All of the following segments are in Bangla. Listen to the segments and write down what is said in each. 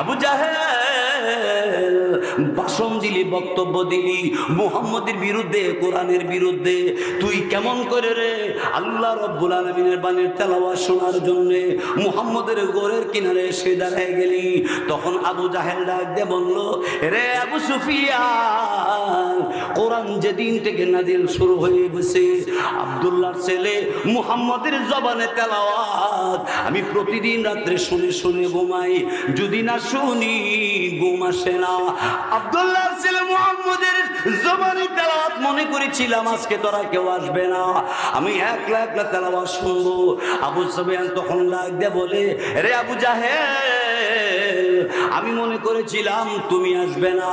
আবু জাহেল ভাষণ দিলি, বক্তব্য দিলি, মুহাম্মদের বিরুদ্ধে, কোরআনের বিরুদ্ধে। তুই কেমন করে রে? আল্লাহ রব্বুল আলমিনের বাণীর তেলাওয়াত শোনার জন্য মুহাম্মদের গোরের কিনারে এসে দাঁড়ায় গেলি। তখন আবু জাহেল ডাক দিয়ে বলল, রে আবু সুফিয়ান, কোরআন যেদিন থেকে নাজিল শুরু হয়ে গেছে, আব্দুল্লাহর ছেলে মুহাম্মদের জবানে তেলাওয়াত। আমি প্রতিদিন রাত্রে শুনে শুনে ঘুমাই। যদি না শুনি, ঘুম আসে না। আব্দুল্লাহর ছেলে মুহাম্মদের জবানে তেলাওয়াত মনে করেছিলাম, আজকে তোরা কেউ আসবে না। আমি একলা একলা তেলাওয়াত শুনব। আবু সুফিয়ান তখন ডাক দিয়ে বলে, রে আবু জাহেল, আমি মনে করেছিলাম তুমি আসবে না।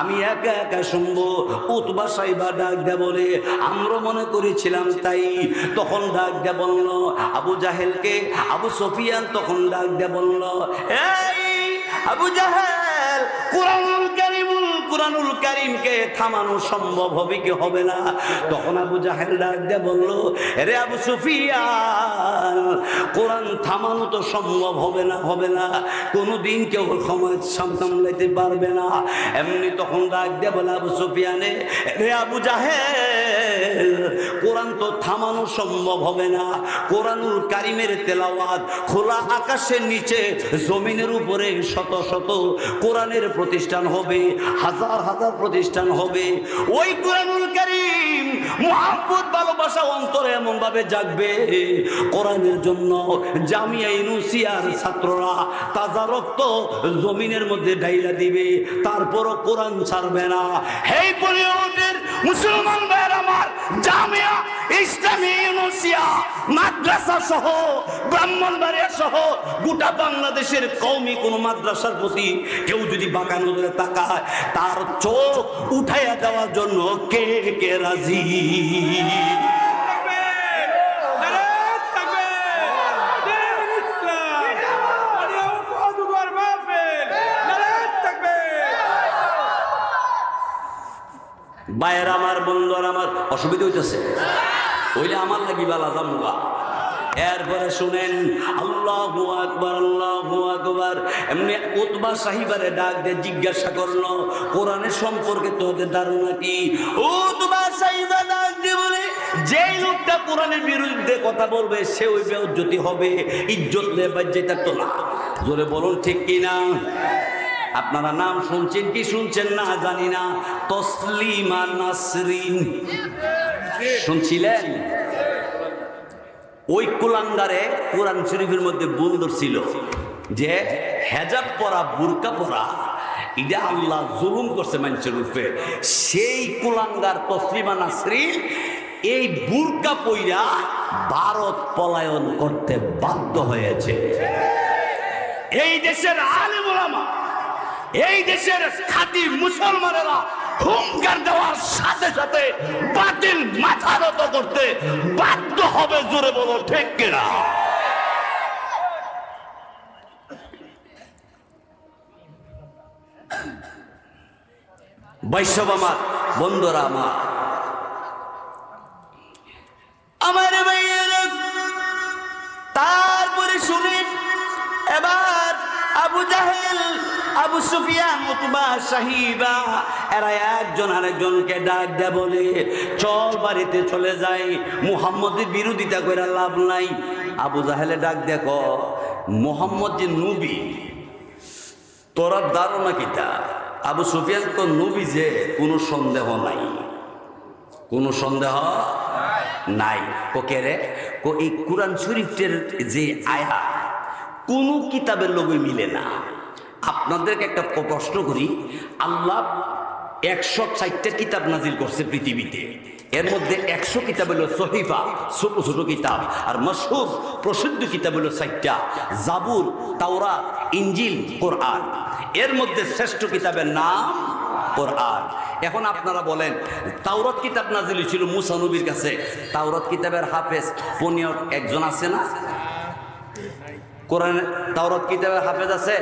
আমি একা একা শুনব। উতবা সাইবা ডাক দে বলে, আমরা মনে করেছিলাম তাই। তখন ডাক দে বলল, আবু জাহেলকে? আবু সফিয়ান তখন ডাক দে বলল, এই আবু জাহেল কোরআনুল কারিমুল, কোরআনুল কারিমকে থামানো সম্ভব হবে কি হবে না? তখন আবু জাহেল ডাক দে বলল রে আবু সুফিয়ান, কোরআন থামানো তো সম্ভব হবে না হবে না। কোনো দিন কেউ সময় সামলাইতে পারবে না। এমনি তখন ডাক দে বলে, আবু সুফিয়ানে রে আবু জাহেল কোরআন তো থামানো সম্ভব হবে না। কোরআনুল কারিমের তেলাওয়াত খোলা আকাশের নিচে, জমিনের উপরে শত শত কোরআনের প্রতিষ্ঠান হবে, হাজার হাজার প্রতিষ্ঠান হবে। ওই কোরআনুল কারিম ভালোবাসা, অন্তরে জাগবে। কোরআনের জন্য জামিয়া ইনুসিয়ার ছাত্ররা তাজা রক্ত জমিনের মধ্যে ডাইলা দিবে, তারপরও কোরআন ছাড়বে না। হেই পরিবারের মুসলমান ভাইয়ের আমার জামিয়া ইসলামী ইউনুসিয়া মাদ্রাসা সহ, ব্রাহ্মণবাড়িয়া সহ, গোটা বাংলাদেশের কৌমি কোন মাদ্রাসার প্রতি কেউ যদি বাঁকা নজরে তাকায়, তার চোখ উঠাইয়া দেওয়ার জন্য কে কে রাজি? বায়ের আমার বন্ধু আর আমার, অসুবিধা হইতেছে। ওইলে আমার লাগি বালা জামুগা এরপরে শুনেন, আল্লাহ আকবার আল্লাহ আকবার। এমনি উতবা সাহিবারে ডাক দিয়ে জিজ্ঞাসা করল, কোরআনের সম্পর্কে তোদের ধারণা কি? উতবা সাহিবা ডাক দিয়ে বলে, যেই লোকটা কোরআনের বিরুদ্ধে কথা বলবে, সে ওই বেউজ্জতি হবে, ইজ্জত লেবার যেটা তো না জোরে বলুন ঠিক কি না আপনারা নাম শুনছেন কি শুনছেন না জানি না। তসলিমা নাসরিন। শুনছিলেন? ওই কুলাঙ্গারে কোরআন শরীফের মধ্যে বন্দর ছিল যে হেজাব পরা বুরকা পরা এটা আল্লাহ জুলুম করছে মানুষের রূপে সেই কুলাঙ্গার তসলিমা নাসরিন এই বুরকা পইরা ভারত পলায়ন করতে বাধ্য হয়েছে। এই দেশের আলেম এই দেশের খাঁটি মুসলমানেরা হুঙ্কার দেওয়ার সাথে সাথে বাতিল মাথা নত করতে বাধ্য হবে, জোরে বলো, ঠিক কিনা? বৈষ্ণব আমার, বন্ধুরা আমার আমার তারপরে শুনি এবার আবু জাহেল, আবু সুফিয়ান মুতবা সাহিবা এরা একজন আরেকজনকে ডাক দেয় বলে, চল বাড়িতে চলে যাই। মুহাম্মদের বিরোধিতা করে লাভ নাই। আবু জাহেলে ডাক দেখো মোহাম্মদ যে নবী, তোরা ধারণা কিতা আবু সুফিয়ান তো নবী যে, কোনো সন্দেহ নাই। কোনো সন্দেহ নাই। ওকে রে? কো এই কোরআন শরীফের যে আয়া, কোন কিতাবের লোকে মিলে না। আপনাদেরকে একটা প্রশ্ন করি, আল্লাহ একশো ষাটটা কিতাব নাজিল করছে পৃথিবীতে। এর মধ্যে একশো কিতাব হলো সহিফা, ছোট ছোট কিতাব। আর মশহুর, প্রসিদ্ধ কিতাব হলো ষাটটা। জাবুর তাওরা ইঞ্জিল কোরআন। এর মধ্যে শ্রেষ্ঠ কিতাবের নাম কোরআন। এখন আপনারা বলেন, তাওরত কিতাব নাজিল ছিল মুসা নবীর কাছে। তাওরত কিতাবের হাফেজ পনিয়র একজন আছে না? কোরআন তাওরত কিতাবের হাফেজ আছে?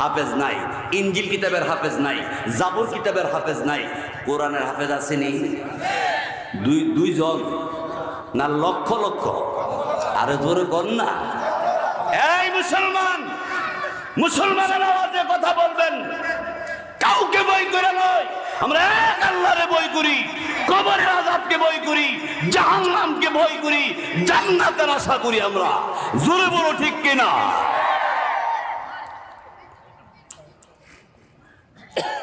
হাফেজ নাই, ইঞ্জিল কিতাবের হাফেজ নাই, জাবুর কিতাবের হাফেজ নাই, কোরআনের হাফেজ আসেনি দুই, দুইজন না লক্ষ লক্ষ? আরে জোরে কর না। এই মুসলমান, মুসলমানের আওয়াজে কথা বলবেন। কাউকে বই করে নয়, আমরা এক আল্লাহরে বই করি, কবরের আজাবকে বই করি, জাহান্নামকে বই করি, জান্নাতের আশা করি আমরা। জোরে বলো ঠিক কিনা?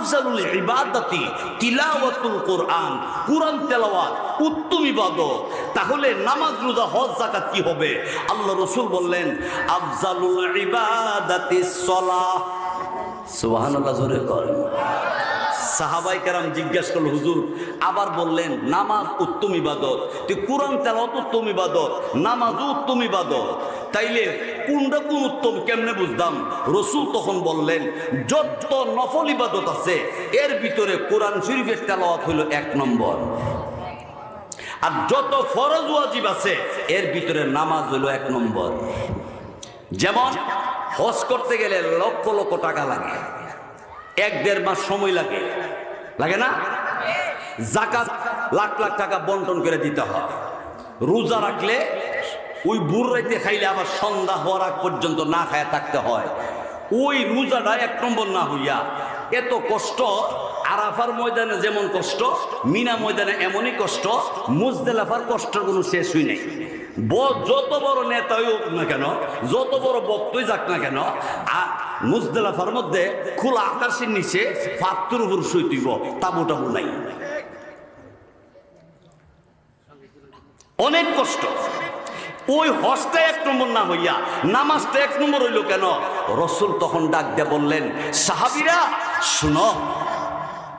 আফজালুল ইবাদাতি তিলাওয়াতুল কোরআন কোরআন তেলাওয়াত, উত্তম ইবাদত। তাহলে নামাজ, রোজা, হজ, যাকাত কি হবে? আল্লাহ রসুল বললেন, আফজালুল ইবাদাতি সলাহ। সুবহানাল্লাহ, জোরে করেন। সাহাবাই কেরাম জিজ্ঞেস করল, হুজুর, আবার বললেন, নামাজ উত্তম ইবাদত। তুই কোরআন তেলাওয়াত উত্তম ইবাদত, নামাজও উত্তম ইবাদত। তাইলে কোনটা কোন উত্তম কেমনে বুঝতাম রসুল তখন বললেন, যত নফল ইবাদত আছে, এর ভিতরে কোরআন শরীফের তেলাওয়াত হলো এক নম্বর। আর যত ফরজ ওয়াজিব আছে, এর ভিতরে নামাজ হলো এক নম্বর। যেমন, হজ করতে গেলে লক্ষ লক্ষ টাকা লাগে, এক দেড় মাস সময় লাগে লাগে না? জাকাত লাখ লাখ টাকা বন্টন করে দিতে হয়। রোজা রাখলে ওই বুড় রাইতে খাইলে আবার সন্ধ্যা হওয়ার আগ পর্যন্ত না খায় থাকতে হয়। ওই রোজাটা এক নম্বর না হইয়া এত কষ্ট আরাফার ময়দানে যেমন কষ্ট, মিনা ময়দানে এমনই কষ্ট, মুজদেলাফার কষ্টের কোনো শেষ হই নাই। যত বড় নেতাই হোক না কেন, যত বড় বক্তই যাক না কেন মুজদেলাফার মধ্যে খোলা আকাশের নিচে ফাত্তুর উপর শুইতিব তাবু টাবু নাই। অনেক কষ্ট। ওই হজটা এক নম্বর না হইয়া, নামাজটা এক নম্বর হইল কেন? রসুল তখন ডাক দিয়ে বললেন, সাহাবিরা, শুনো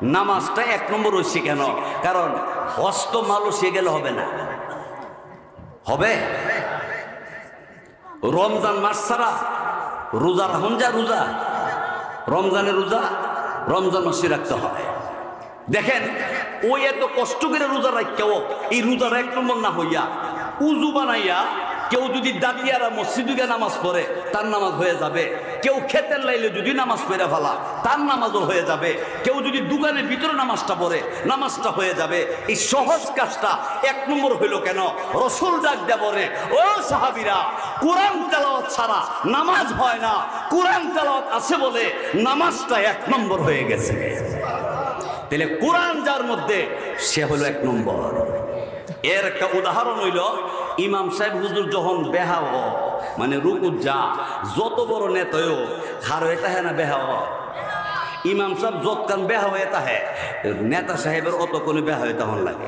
নামাজটা এক নম্বর হয়েছে কেন? কারণ হস্ত মালসে গেলে হবে না। হবে? রমজান মাস ছাড়া রোজা রাখুন যা রোজা। রমজানের রোজা রমজান মাসে রাখতে হয়। দেখেন, ওই এত কষ্ট করে রোজা রাখতেও এই রোজার এক নম্বর না হইয়া উজু বানাইয়া কেউ যদি দাঁড়িয়ারা মসজিদুকে নামাজ পড়ে, তার নামাজ হয়ে যাবে। কেউ খেতের লাইলে যদি নামাজ পড়ে ফেলা, তার নামাজও হয়ে যাবে। কেউ যদি দোকানের ভিতরে নামাজটা পড়ে, নামাজটা হয়ে যাবে। এই সহজ কাজটা এক নম্বর হইল কেন? রসুল ডাক দেয়া বলে, ও সাহাবিরা, কোরআন তেলাওয়াত ছাড়া নামাজ হয় না। কোরআন তেলাওয়াত আছে বলে নামাজটা এক নম্বর হয়ে গেছে। তাহলে কোরআন যার মধ্যে, সে হলো এক নম্বর। এর একটা উদাহরণ হইল ইমাম সাহেব হুজুর যখন বেহা হ মানে রুকু যা, যত বড় নেতয় খারো এটা হ্যাঁ না বেহা হ ইমাম সাহেব যৎকান বেহা হয়ে তাহে নেতা সাহেবের অত কোনো বেহা হয়ে তখন লাগে।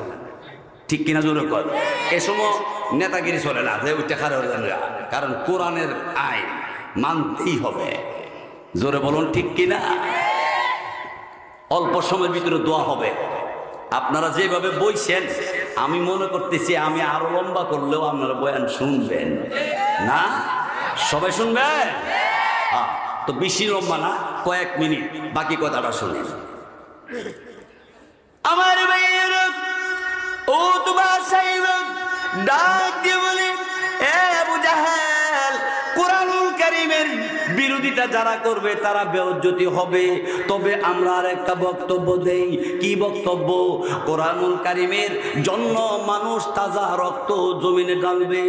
ঠিক কিনা জোরে কর এ সময় নেতাগিরি চলে না, যে ওইটা খারে। কারণ কোরআনের আইন মানতেই হবে। জোরে বলুন, ঠিক কিনা? অল্প সময়ের ভিতরে দোয়া হবে। আপনারা যেভাবে বইছেন আমি মনে করতেছি আমি আরও লম্বা করলেও আপনারা বয়ান শুনবেন। না? সবাই শুনবেন হ্যাঁ, তো বেশি লম্বা না কয়েক মিনিট বাকি কথাটা শুনেন। আমার ও তোমার ডাক দিয়ে বলে এ আবু জাহেল কোরআনুল কারিমের বিরোধিতা যারা করবে তারা বেউজ্জতি হবে। তবে আমরা আর একটা বক্তব্য দেই। কি বক্তব্য? কোরআনুল কারিমের জন্য মানুষ তাজা রক্ত জমিনে ঢালবে।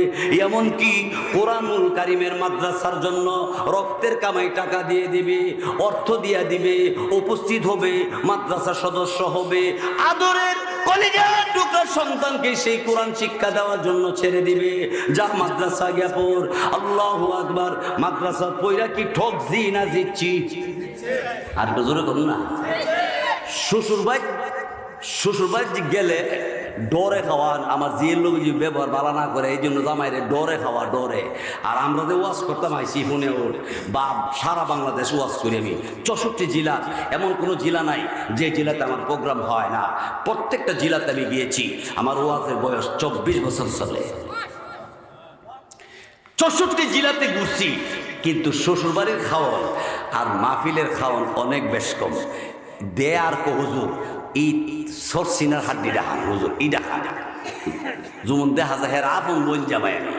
এমনকি কোরআনুল কারিমের মাদ্রাসার জন্য রক্তের কামাই টাকা দিয়ে দিবে, অর্থ দিয়ে দিবে, উপস্থিত হবে মাদ্রাসার সদস্য হবে। আদরের সন্তানকে সেই কোরআন শিক্ষা দেওয়ার জন্য ছেড়ে দিবে। যা মাদ্রাসা আল্লাহ মাদ্রাসা কি না আর না। শ্বশুর ভাই শ্বশুর যে গেলে ডরে খাওয়ান আমার যে লোক ব্যবহার ভালো না করে, এই জন্য জামাইরে ডরে খাওয়া, ডরে। আর আমরা যে ওয়াজ করতাম, আইসি ফোনে ওর বা সারা বাংলাদেশ ওয়াজ করি আমি। চৌষট্টি জেলা, এমন কোনো জেলা নাই যে জেলাতে আমার প্রোগ্রাম হয় না। প্রত্যেকটা জেলাতে আমি গিয়েছি। আমার ওয়াজের বয়স চব্বিশ বছর চলে। চৌষট্টি জেলাতে ঘুরছি, কিন্তু শ্বশুরবাড়ির খাওয়ান আর মাহফিলের খাওয়ান অনেক বেশ কম। দে আর কো এই সরসিনার হাড্ডি ডাহান হুজুর ই ডাহান যেমন দেখা যায়, হের আপন জামাই আমি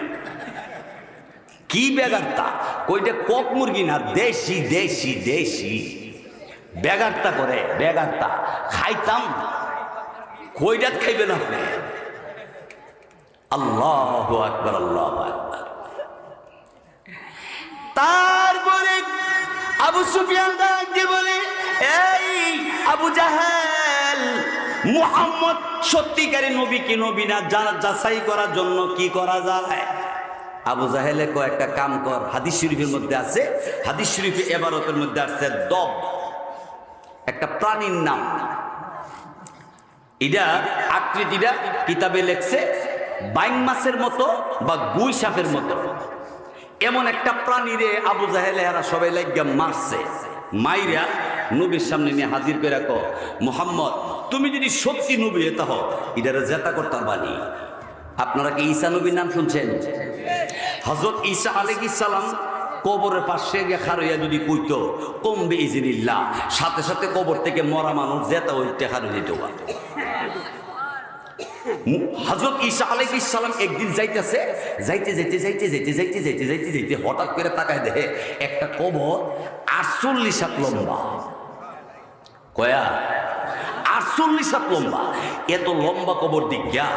কি বেগারটা কইটা কক মুরগি না, দেশি দেশি দেশি। বেগারটা করে বেগারটা খাইতাম কইটাত খাইবেন আপনি? আল্লাহ আকবর আল্লাহ আকবর। তারপরে আবু সুফিয়ান ডাক দিয়ে বলে, এই আবু জাহেল মুহাম্মদ সত্যিকারী নবী কি নবী না? জানা যাচাই করার জন্য কি করা যায়? আবু জাহেলে কয়েকটা কাম কর, হাদিস শরীফের মধ্যে আছে, হাদিস শরীফে এবারতের মধ্যে আছে দব। একটা প্রাণীর নাম। এটা আকৃতিটা কিতাবে লেখছে বাইং মাছের মতো বা গুই সাপের মতো। এমন একটা প্রাণীরে আবু জাহেলে, এরা সবাই লাগিয়া মারছে, মাইরা নবীর সামনে নিয়ে হাজির করে রাখো। মোহাম্মদ, তুমি যদি সত্যি নবী এটা হও জেতা করতাম বানি আপনারা কি ঈসা নবীর নাম শুনছেন? হজরত ঈসা সালাম কবরের পাশে গিয়ে খারইয়া যদি কইতো কমবে ইজিনিল্লাহ সাথে সাথে কবর থেকে মরা মানুষ জেতা ওই টেকারে দিত। হজরত ঈসা আলাইহিস সালাম একদিন যাইতেছে, যাইতে যাইতে যাইতে যাইতে যাইতে যাইতে যাইতে যাইতে হঠাৎ করে তাকায় দেখে একটা কবর আটচল্লিশ হাত লম্বা। কয়া আটচল্লিশ হাত লম্বা, এত লম্বা কবর দিক গিয়া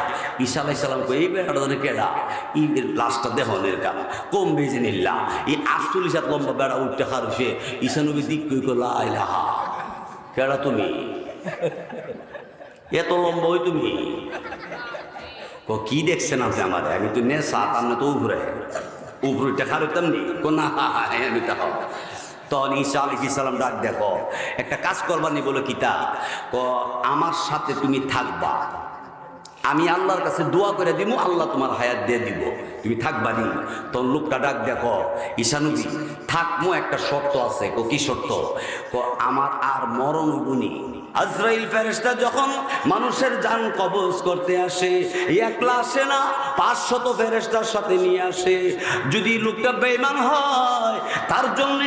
ঈশা আলাই সালাম এই বেড়াটা জানে কেডা? এই লাশটা দেহনের কাম, কম বেজে নিল্লা। এই আটচল্লিশ হাত লম্বা বেড়া উঠতে খারুছে ঈশা নবী দিক কই কলা আইলাহা কেডা তুমি? এত লম্বা ওই তুমি? ক কি দেখছেন আপনি আমার? আমি তো নেশা, আপনি তো উপরে উপরে টেকার হইতাম নি? কো না, আমি তো তখন ঈসা আলী ইসালাম ডাক, দেখো, একটা কাজ করবানি বলো কিতা? ক, আমার সাথে তুমি থাকবা। আমি আল্লাহর কাছে দোয়া করে দিব আল্লাহ তোমার হায়াত দিয়ে দিব। তুমি থাকবা নি? তখন লোকটা ডাক, দেখো ঈশানুজি থাকমো, একটা শর্ত আছে। ক, কি শর্ত? ক, আমার আর মরণ গুণী আজরাইল ফেরেশতা যখন মানুষের যান কবজ করতে আসে, একলা আসে না, পাঁচশত ফেরেশতার সাথে নিয়ে আসে। যদি লোকটা বেইমান হয়, তার জন্য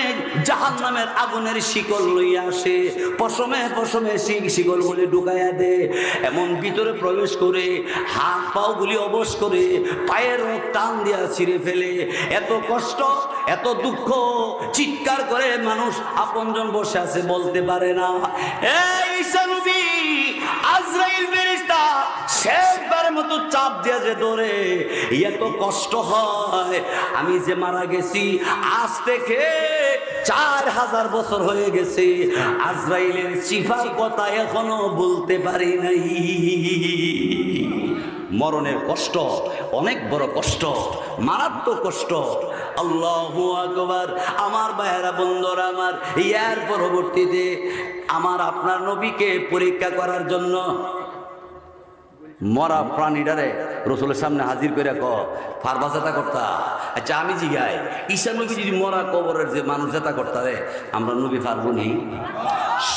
জাহান নামের আগুনের শিকল লইয়া আসে। পশমে পশমে শিক শিকল বলে ঢুকাইয়া দে এমন ভিতরে প্রবেশ করে হাত পাও গুলি অবশ করে, পায়ের টান দিয়া ছিঁড়ে ফেলে। এত কষ্ট এত দুঃখ চিৎকার করে মানুষ আপনজন বসে আছে, বলতে পারে না। এই সানুবি আজরাইল ফেরেশতা শেষবার মতো চাপ দিয়া যে ধরে এত কষ্ট হয়। আমি যে মারা গেছি, আজ থেকে চার হাজার বছর হয়ে গেছে। আজরাইলের চিফার কথা এখনও বলতে পারি নাই। মরণের কষ্ট, অনেক বড় কষ্ট, মারাত্মক কষ্ট। আল্লাহ আকবার। আমার ভাইয়েরা, বন্ধুরা আমার, ইয়ার পরবর্তীতে আমার আপনার নবীকে পরীক্ষা করার জন্য মরা প্রাণীটারে রসুলের সামনে হাজির করে ক ফারবা জেতা করতা। আচ্ছা আমি জিগাই, ঈশা নবী যদি মরা কবরের যে মানুষ জেতা করতা রে, আমরা নবী পারব নি?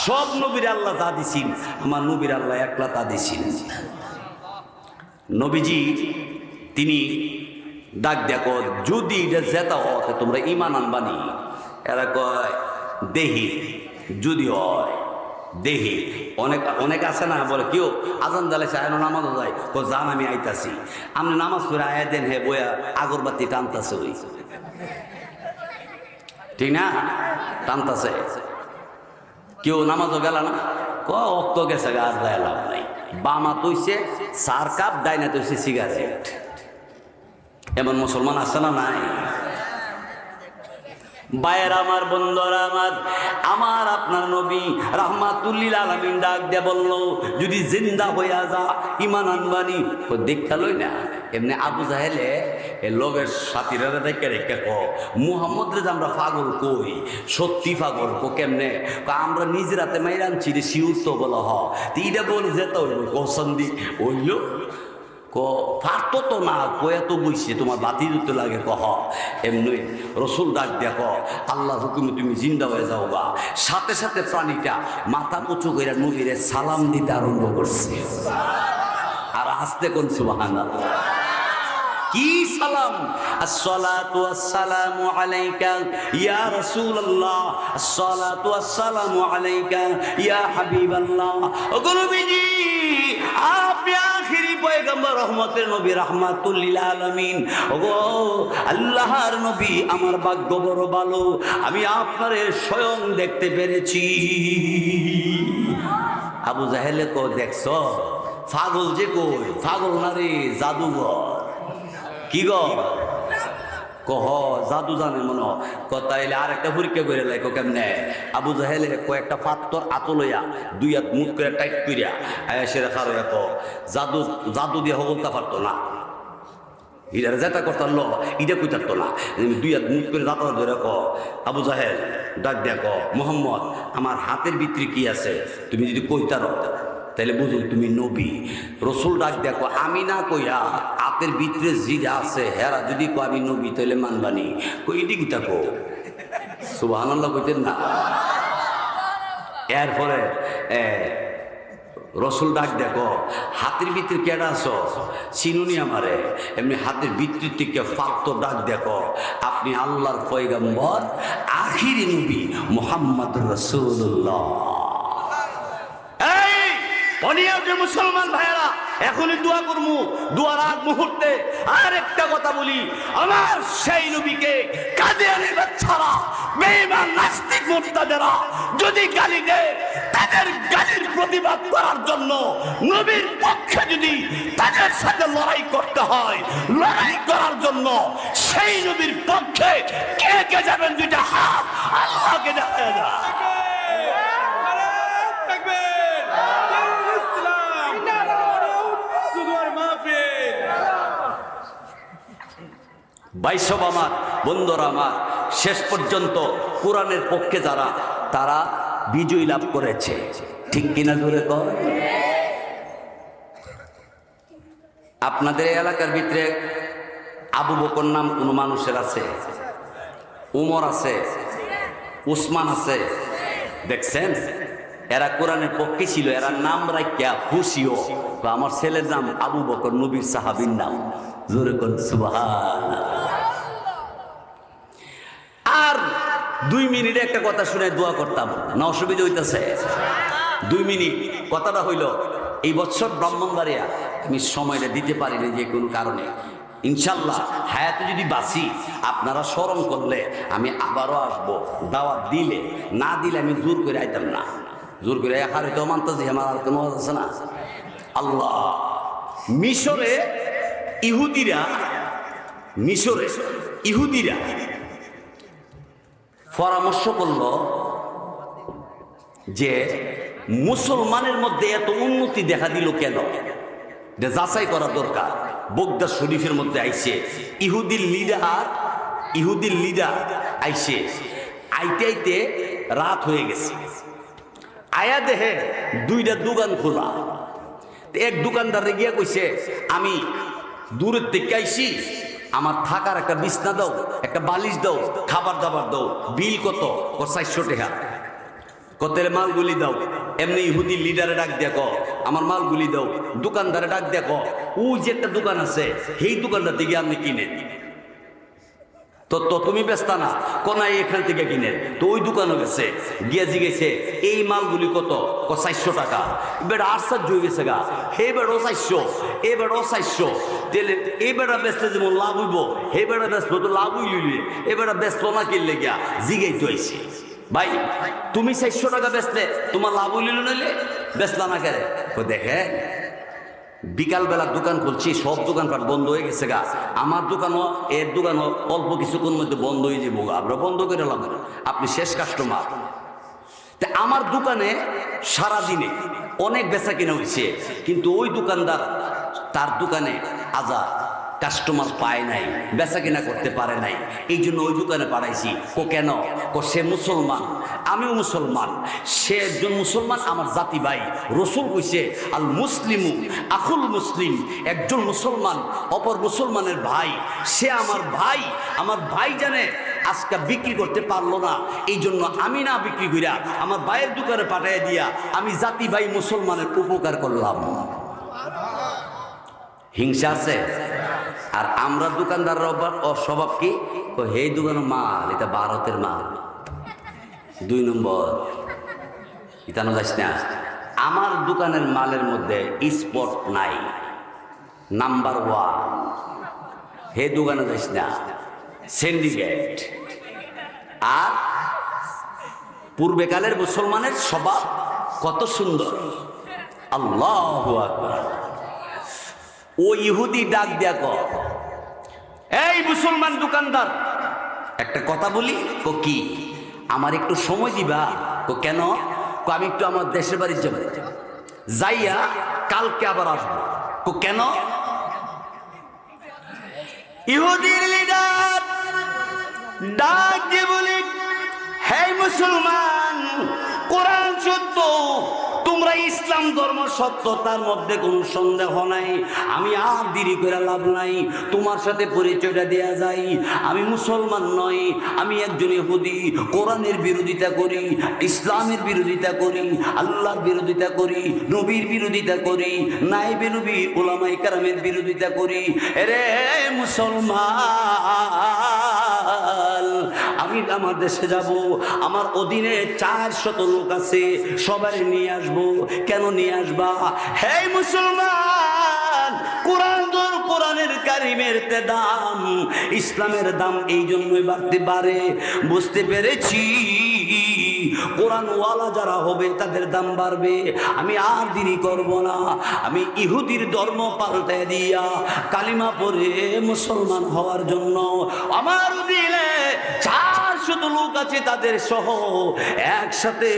সব নবীর আল্লাহ তা দিছিন, আমার নবীর আল্লাহ একলা তা দিছিন। নবীজি, তিনি ডাক দেখো, যদি এটা জেতা হতে তোমরা ইমান আনবানি এরা কয় দেহি যদি হয় দেহি অনেক অনেক আছে না, বলে কেউ আজান দালে চায় না নামাজও যায়। ও জান, আমি আইতাছি। আপনি নামাজ পড়ে আয়া দেন, হে বইয়া আগরবাতি টানতাছে ওই। ঠিক না? টানতাছে। কেউ নামাজও গেল না। ক অক্ত গেছে গা, আর যায় লাভ নাই। বামা তৈছে সার কাপ, ডাইনা তৈছে সিগারেট এমন মুসলমান আছে না নাই? বায়ের আমার, বন্ধুরা আমার আমার আপনার নবী রাহমাতুল্লিল আলমিন ডাক দিয়ে বলল, যদি জিন্দা হইয়া যা ইমান আনবানি ও দেখা লই না এমনি আবু জাহেলে লোকের সাথীরা দেখে রেখে ক মুহাম্মদ রে আমরা পাগল কই? সত্যি পাগল কো কেমনে? আমরা নিজ রাতে মাইরানছি রে শিউর তো বলো হ। তিটা বল যেতে হইব কৌসন্দি হইল ক পারতো তো না কয়ে তো বইছে, তোমার বাতি দিতে লাগে কহ। এমনি রসুল ডাক দেখ আল্লাহ হুকুমে তুমি জিন্দা হয়ে যাও বা সাথে সাথে প্রাণীটা মাথা উঁচু করে নবীরে সালাম দিতে আরম্ভ করছে। আর আসতে কোন সুবাহান কি সালাম? আসসালাতু আসসালামু আলাইকা ইয়া রাসূলুল্লাহ। আসসালাতু আসসালামু আলাইকা ইয়া হাবিবাল্লাহ। ওগো নবীজি, আপনি আখিরি পয়গম্বর রহমতের নবী, রাহমাতুল লিল আলামিন। ওগো আল্লাহর নবী, আমার ভাগ্য বড় ভালো, আমি আপনারে স্বয়ং দেখতে পেরেছি। আবু জাহেলে কো দেখছ? পাগল যে কই পাগল না রে, জাদুঘর। কি গো? কহ, জাদু জানে মনে। কথা এলে আর একটা পরীক্ষা করে লাইকো কেমনে? আবু জাহেলে কয়েকটা পাত্তর আতো লইয়া, দুই হাত মুখ করে টাইট করিয়া আয়াসে রেখা রইয়া কো জাদু জাদু দিয়ে হগলতা পারতো না। ইটার যেটা করতাম ল ইটা কইতারতো না। দুই হাত মুখ করে দাঁতা ধরে ক আবু জাহেল, ডাক ক মোহাম্মদ, আমার হাতের ভিতরে কি আছে? তুমি যদি কইতার তাহলে বুঝুন, তুমি নবী। রসুল ডাক দেখো আমি না কইয়া হাতের ভিতরে জিরা আছে, হেরা যদি কো আমি নবী, তাহলে মানবানি কই এটি কি থাকো কইতেন না। এরপরে রসুল ডাক দেখো, হাতের ভিতরে কেডা আছো? চিনুনি আমারে। এমনি হাতের ভিতর থেকে ফাক্ত ডাক দেখো, আপনি আল্লাহর পয়গম্বর, আখিরি নবী মোহাম্মদ রসুল্লাহ অনিয়মে মুসলমান ভাইয়েরা, এখনই দোয়া করব দোয়ার আগ মুহূর্তে আর একটা কথা বলি। আমার সেই নবীকে কাঁদে আনে ছাড়া বেঈমান নাস্তিক মুক্তাদেরা যদি গালি দেয়, তাদের গালির প্রতিবাদ করার জন্য নবীর পক্ষে যদি তাদের সাথে লড়াই করতে হয়, লড়াই করার জন্য সেই নবীর পক্ষে কে কে যাবেন দুইটা হাত আল্লাহকে দেখা যায় বাইসব আমার, বন্ধুরা আমার, শেষ পর্যন্ত কোরআনের পক্ষে যারা, তারা বিজয় লাভ করেছে। ঠিক কিনা জোরে কর আপনাদের এলাকার ভিতরে আবু বকর নাম কোনো মানুষের আছে? উমর আছে? উসমান আছে? দেখছেন? এরা কোরআনের পক্ষে ছিল, এরা নাম রাখিয়া খুশিও। আমার ছেলের নাম আবু বকর নবীর সাহাবির নাম। জোরে কোন সুবহান আর দুই মিনিটে একটা কথা শুনে দোয়া করতাম। না অসুবিধা হইতেছে। দুই মিনিট। কথাটা হইল, এই বছর ব্রাহ্মণবাড়িয়া, আমি সময়টা দিতে পারি না যে কোনো কারণে। ইনশাল্লাহ, হায়াতে যদি বাঁচি, আপনারা স্মরণ করলে আমি আবারও আসব। দাওয়াত দিলে, না দিলে আমি জোর করে আইতাম না। জোর করে একার হইতে মানতেছি, আমার আর কোনো আছে না। আল্লাহ, মিশরে ইহুদিরা মিশরে ইহুদিরা পরামর্শ করল যে মুসলমানের মধ্যে এত উন্নতি দেখা দিল কেন? যাচাই করা দরকার। বগদা শরীফের মধ্যে আইসে ইহুদির লিডার ইহুদির লিডার আইসে আইতে আইতে রাত হয়ে গেছে। আয়া দেহে দুইটা দোকান খোলা। এক দোকানদারে গিয়া কইছে, আমি দূরের থেকে আইসি আমার থাকার একটা বিছনা দাও, একটা বালিশ দাও, খাবার দাবার দাও, বিল কত? ও চারশো টেহা কতের মালগুলি দাও। এমনি ইহুদি লিডারে ডাক দেখো আমার মালগুলি দাও, দোকানদারে ডাক দেখো ও যে একটা দোকান আছে, সেই দোকানটা থেকে আপনি কিনেন। তো তো তুমি ব্যস্ত না কোনাই এখান থেকে কিনে। তো ওই দোকানও গেছে, গিয়ে জিগেছে এই মালগুলি কত? ক, চারশো টাকা। এবার আশ্চর্য হয়ে গেছে গা। হে বেড়ো চারশো, এ বেড়ো চারশো। তেলে এই বেড়া ব্যস্ত যেমন লাভ হইব, হে বেড়া ব্যস্ত তো লাভ হইলি এ বেড়া ব্যস্ত না কিনলে গিয়া জিগাই তো আইসি ভাই, তুমি চারশো টাকা বেচলে তোমার লাভ হইল নইলে? বেচলা না কেন ও দেখে বিকালবেলা দোকান খুলছি, সব দোকানপাট বন্ধ হয়ে গেছে গা। আমার দোকানও, এর দোকানও অল্প কিছুক্ষণ মধ্যে বন্ধ হয়ে যাব আমরা বন্ধ করে নেই। আপনি শেষ কাস্টমার তা আমার দোকানে সারা দিনে অনেক বেচা কিনা হয়েছে কিন্তু ওই দোকানদার, তার দোকানে আজা কাস্টমার পায় নাই, বেচা কিনা করতে পারে নাই। এই জন্য ওই দোকানে পাঠাইছি। ও কেন? ও সে মুসলমান। আমিও মুসলমান। সে একজন মুসলমান, আমার জাতি ভাই। রসুল কইছে, আল মুসলিমু আকুল মুসলিম। একজন মুসলমান, অপর মুসলমানের ভাই। সে আমার ভাই আমার ভাই জানে, আজকে বিক্রি করতে পারল না। এই জন্য আমি না বিক্রি করিয়া আমার ভাইয়ের দোকানে পাঠাই দিয়া আমি জাতি ভাই মুসলমানের উপকার করলাম। হিংসা আছে? আর আমরা দোকানদাররা অভ্যাস- ও স্বভাব কি হে দোকানের মাল, এটা ভারতের মাল। দুই নম্বর। ইতানো যাস না। আমার দোকানের মালের মধ্যে স্পট নাই। নাম্বার ওয়ান হে দোকানে যাস না। সিন্ডিকেট আর পূর্বেকালের মুসলমানের স্বভাব কত সুন্দর। আল্লাহ ও ইহুদি ডাক দেয়া কর এই মুসলমান দোকানদার, একটা কথা বলি ও কি? আমার একটু সময় দিবা? ও কেন? আমি একটু আমার দেশের বাড়ি যাব যাইয়া কালকে আবার আসব। ও কেন? ইহুদির লিডার ডাক দিয়ে বলি, হে মুসলমান, কোরআন ইসলাম ধর্ম সত্য তার মধ্যে কোনো সন্দেহ নাই। আমি আর দেরি করে লাভ নাই। তোমার সাথে পরিচয়টা দেয়া যায়। আমি মুসলমান নই। আমি একজন ইহুদি। কোরআনের বিরোধিতা করি, ইসলামের বিরোধিতা করি, আল্লাহর বিরোধিতা করি, নবীর বিরোধিতা করি নাইবে নবী ওলামাই কারামের বিরোধিতা করি। রে মুসলমান! আমি আমার দেশে যাব। আমার অধীনে চার শত লোক আছে, সবাই নিয়ে আসব। কেন নিয়ে আসবা? হে মুসলমান, কোরআন কোরআনের কারিমের দাম, ইসলামের দাম এই জন্যই বাড়তে পারে। বুঝতে পেরেছি? কোরআন ওয়ালা যারা হবে, তাদের দাম বাড়বে। আমি আর দেরি করব না। আমি ইহুদির ধর্ম পাল্টে দিয়া কালিমা পরে মুসলমান হওয়ার জন্য আমার দিলে চারশত লোক আছে তাদের সহ। একসাথে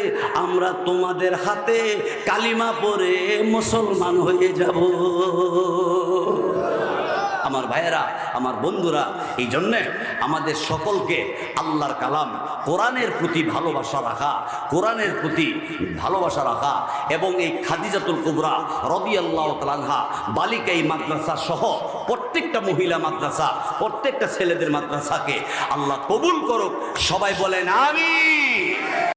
আমরা তোমাদের হাতে কালিমা পরে মুসলমান হয়ে যাব। ভাইয়েরা, আমার বন্ধুরা, এই জন্যে আমাদের সকলকে আল্লাহর কালাম, কোরআনের প্রতি ভালোবাসা রাখা, কোরআনের প্রতি ভালোবাসা রাখা এবং এই খাদিজাতুল কুবরা রবি আল্লাহ তালানহা বালিকা এই মাদ্রাসা সহ প্রত্যেকটা মহিলা মাদ্রাসা, প্রত্যেকটা ছেলেদের মাদ্রাসাকে আল্লাহ কবুল করুক। সবাই বলেন আমি